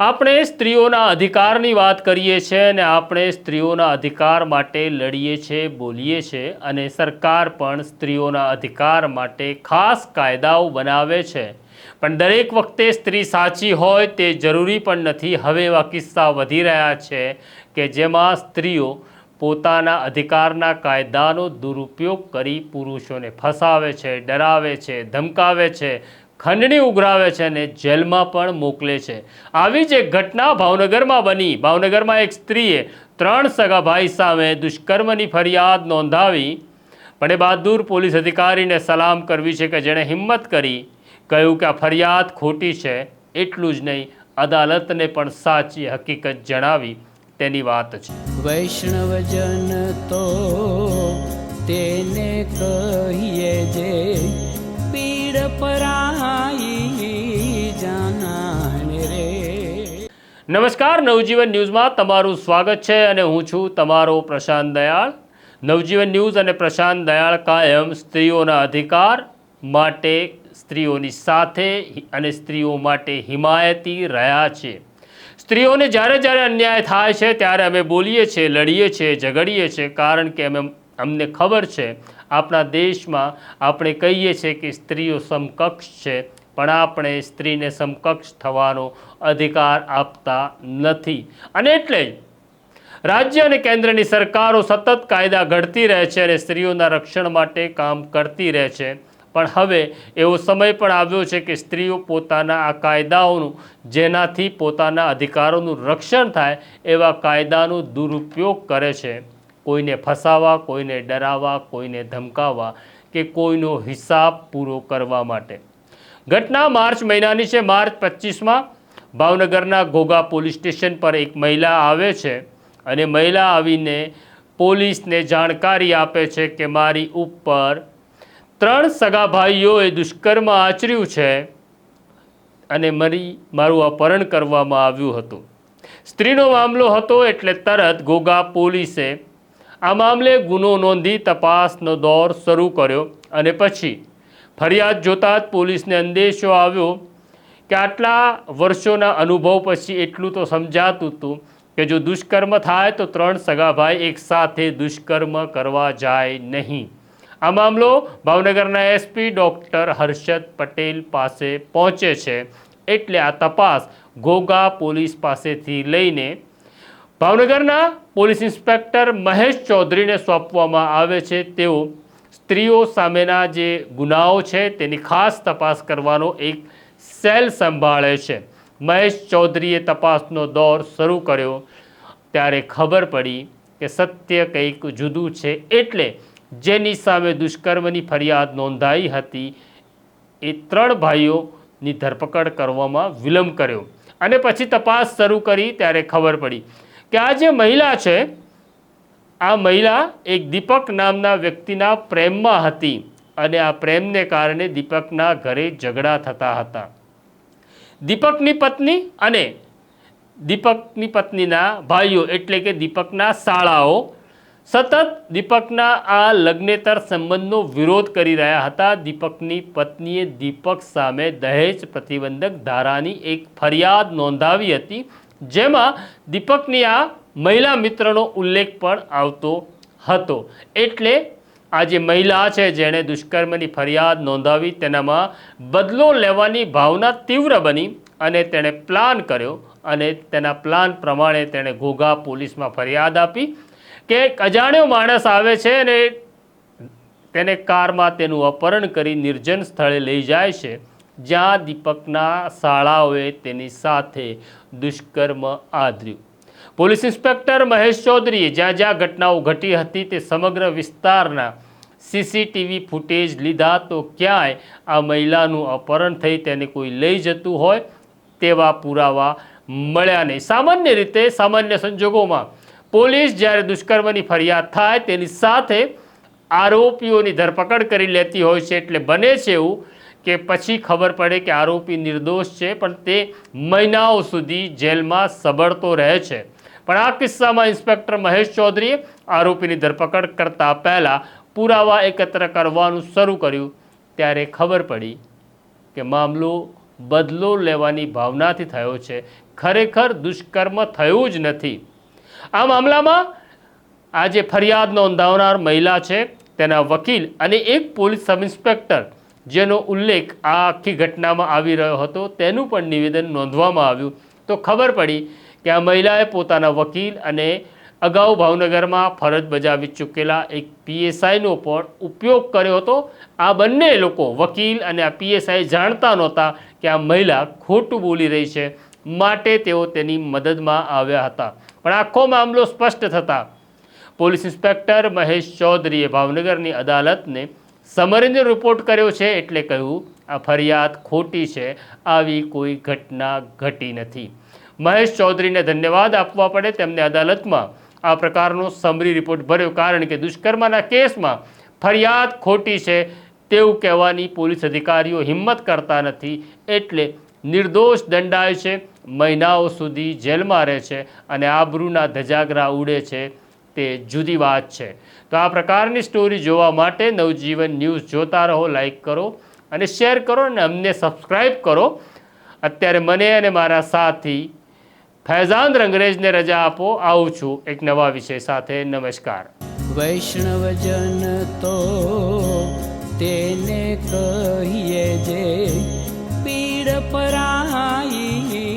આપણે સ્ત્રીઓના અધિકારની વાત કરીએ છીએ અને આપણે સ્ત્રીઓના અધિકાર માટે લડીએ છીએ, બોલીએ છીએ અને સરકાર પણ સ્ત્રીઓના અધિકાર માટે ખાસ કાયદાઓ બનાવે છે. પણ દરેક વખતે સ્ત્રી સાચી હોય તે જરૂરી પણ નથી. હવે એવા કિસ્સા વધી રહ્યા છે કે જેમાં સ્ત્રીઓ પોતાના અધિકારના કાયદાનો દુરુપયોગ કરી પુરુષોને ફસાવે છે, ડરાવે છે, ધમકાવે છે ખંડણી ઉઘરાવે છે અને જેલમાં પણ મોકલે છે. આવી જ એક ઘટના ભાવનગરમાં બની. ભાવનગરમાં એક સ્ત્રીએ ત્રણ સગા ભાઈ સામે દુષ્કર્મની ફરિયાદ નોંધાવી. પણ એ બહાદુર પોલીસ અધિકારીને સલામ કરવી છે કે જેણે હિંમત કરી કહ્યું કે આ ફરિયાદ ખોટી છે, એટલું જ નહીં, અદાલતને પણ સાચી હકીકત જણાવી તેની વાત છે. વૈષ્ણવજન તો તેને કહીએ જે પીડ રે. નમસ્કાર, નવજીવન ન્યૂઝમાં તમારું સ્વાગત છે અને હું છું તમારો પ્રશાંત દયાળ. નવજીવન ન્યૂઝ અને પ્રશાંત દયાળ કાયમ સ્ત્રીઓના અધિકાર માટે સ્ત્રીઓની સાથે અને સ્ત્રીઓ માટે હિમાયતી રહ્યા છે. સ્ત્રીઓને જ્યારે જ્યારે અન્યાય થાય છે, ત્યારે અમે બોલીએ છીએ, લડીએ છીએ, ઝઘડીએ છીએ, કારણ કે અમે અમને ખબર છે આપણા દેશમાં આપણે કહીએ છીએ કે સ્ત્રીઓ સમકક્ષ છે, પણ આપણે સ્ત્રીને સમકક્ષ થવાનો અધિકાર આપતા નથી. અને એટલે રાજ્ય અને કેન્દ્રની સરકારો સતત કાયદા ઘડતી રહે છે અને સ્ત્રીઓના રક્ષણ માટે કામ કરતી રહે છે. પણ હવે એવો સમય પણ આવ્યો છે કે સ્ત્રીઓ પોતાના આ કાયદાઓનું, જેનાથી પોતાના અધિકારોનું રક્ષણ થાય એવા કાયદાનો દુરુપયોગ કરે છે. કોઈને ફસાવા, કોઈને ડરાવવા, કોઈને ધમકાવવા કે કોઈનો હિસાબ પૂરો કરવા માટે. ઘટના માર્ચ મહિનાની છે. માર્ચ પચીસમાં ભાવનગરના ઘોઘા પોલીસ સ્ટેશન પર એક મહિલા આવે છે અને મહિલા આવીને પોલીસને જાણકારી આપે છે કે મારી ઉપર ત્રણ સગા ભાઈઓએ દુષ્કર્મ આચર્યું છે અને મરી, મારું અપહરણ કરવામાં આવ્યું હતું. સ્ત્રીનો મામલો હતો એટલે તરત ઘોઘા પોલીસે આ મામલે ગુનો નોંધી તપાસનો દોર શરૂ કર્યો અને પછી ફરિયાદ જોતાં જ પોલીસને અંદેશો આવ્યો કે આટલા વર્ષોના અનુભવ પછી એટલું તો સમજાતું હતું કે જો દુષ્કર્મ થાય તો ત્રણ સગાભાઈ એકસાથે દુષ્કર્મ કરવા જાય નહીં. આ મામલો ભાવનગરના એસપી ડૉક્ટર હર્ષદ પટેલ પાસે પહોંચે છે. એટલે આ તપાસ ઘોઘા પોલીસ પાસેથી લઈને ભાવનગરના પોલીસ ઇન્સ્પેક્ટર મહેશ ચૌધરીને સોંપવામાં આવે છે તેઓ સ્ત્રીઓ સામેના જે ગુનાઓ છે તેની ખાસ તપાસ કરવાનો એક સેલ સંભાળે છે. મહેશ ચૌધરીએ તપાસનો દોર શરૂ કર્યો. ત્યારે ખબર પડી કે સત્ય કંઈક જુદું છે એટલે જેની સામે દુષ્કર્મની ફરિયાદ નોંધાઈ હતી એ ત્રણ ભાઈઓની ધરપકડ કરવામાં વિલંબ કર્યો. અને પછી તપાસ શરૂ કરી ત્યારે ખબર પડી કે આ જે મહિલા છે, આ મહિલા એક દીપક નામના વ્યક્તિના પ્રેમમાં હતી અને આ પ્રેમને કારણે દીપકના ઘરે ઝઘડા થતા હતા. દીપકની પત્ની અને દીપકની પત્નીના ભાઈઓ એટલે કે દીપકના શાળાઓ સતત દીપકના આ લગ્નેતર સંબંધનો વિરોધ કરી રહ્યા હતા. દીપકની પત્નીએ દીપક સામે દહેજ પ્રતિબંધક ધારાની એક ફરિયાદ નોંધાવી હતી. જેમાં દીપકની આ મહિલા મિત્રનો ઉલ્લેખ પણ આવતો હતો. એટલે આ જે મહિલા છે, જેણે દુષ્કર્મની ફરિયાદ નોંધાવી, તેનામાં બદલો લેવાની ભાવના તીવ્ર બની અને તેણે પ્લાન કર્યો અને તેના પ્લાન પ્રમાણે તેણે ઘોઘા પોલીસમાં ફરિયાદ આપી કે એક અજાણ્યો માણસ આવે છે અને તેને કારમાં તેનું અપહરણ કરી નિર્જન સ્થળે લઈ જાય છે. જ્યાં દીપકના શાળાઓએ તેની સાથે દુષ્કર્મ આદર્યું. પોલીસ ઇન્સ્પેક્ટર મહેશ ચૌધરીએ જ્યાં જ્યાં ઘટનાઓ ઘટી હતી તે સમગ્ર વિસ્તારના સીસીટીવી ફૂટેજ લીધા તો ક્યાંય આ મહિલાનું અપહરણ થઈ તેને કોઈ લઈ જતું હોય તેવા પુરાવા મળ્યા નહીં. સામાન્ય રીતે સામાન્ય સંજોગોમાં પોલીસ જ્યારે દુષ્કર્મની ફરિયાદ થાય તેની સાથે આરોપીઓની ધરપકડ કરી લેતી હોય છે એટલે બને છે એવું કે પછી ખબર પડે કે આરોપી નિર્દોષ છે, પણ તે મહિનાઓ સુધી જેલમાં સબળતો રહે છે. પણ આ કિસ્સામાં ઇન્સ્પેક્ટર મહેશ ચૌધરીએ આરોપીની ધરપકડ કરતા પહેલાં પુરાવા એકત્ર કરવાનું શરૂ કર્યું. ત્યારે ખબર પડી કે મામલો બદલો લેવાની ભાવનાથી થયો છે. ખરેખર દુષ્કર્મ થયું જ નથી. આ મામલામાં આજે ફરિયાદ નોંધાવનાર મહિલા છે, તેના વકીલ અને એક પોલીસ સબ ઇન્સ્પેક્ટર જેનો ઉલ્લેખ આ આખી ઘટનામાં આવી રહ્યો હતો, તેનું પણ નિવેદન નોંધવામાં આવ્યું. તો ખબર પડી કે આ મહિલાએ પોતાના વકીલ અને અગાઉ ભાવનગરમાં ફરજ બજાવી ચૂકેલા એક પીએસઆઈનો પણ ઉપયોગ કર્યો હતો. આ બંને લોકો વકીલ અને આ પીએસઆઈ જાણતા નહોતા કે આ મહિલા ખોટું બોલી રહી છે. માટે તેઓ તેની મદદમાં આવ્યા હતા. પણ આખો મામલો સ્પષ્ટ થતાં પોલીસ ઇન્સ્પેક્ટર મહેશ ચૌધરીએ ભાવનગરની અદાલતને સમરીને રિપોર્ટ કર્યો છે એટલે કહ્યું, આ ફરિયાદ ખોટી છે. આવી કોઈ ઘટના ઘટી નથી. મહેશ ચૌધરીને ધન્યવાદ આપવા પડે તેમને અદાલતમાં. આ પ્રકારનો સમરી રિપોર્ટ ભર્યો કારણ કે દુષ્કર્મના કેસમાં ફરિયાદ ખોટી છે તેવું કહેવાની પોલીસ અધિકારીઓ હિંમત કરતા નથી એટલે નિર્દોષ દંડાય છે. મહિનાઓ સુધી જેલમાં રહે છે અને આબરૂના ધજાગરા ઉડે છે. તે જુદી વાત છે. તો આ પ્રકારની સ્ટોરી જોવા માટે નવજીવન ન્યૂઝ જોતા રહો લાઈક કરો અને શેર કરો અને અમને સબસ્ક્રાઈબ કરો. અત્યારે મને અને મારા સાથી ફૈઝાન રંગરેજને રજા આપો. આવું છું એક નવા વિષય સાથે. નમસ્કાર. વૈષ્ણવજન તો તેને કહીએ જે પીડ પરાઈ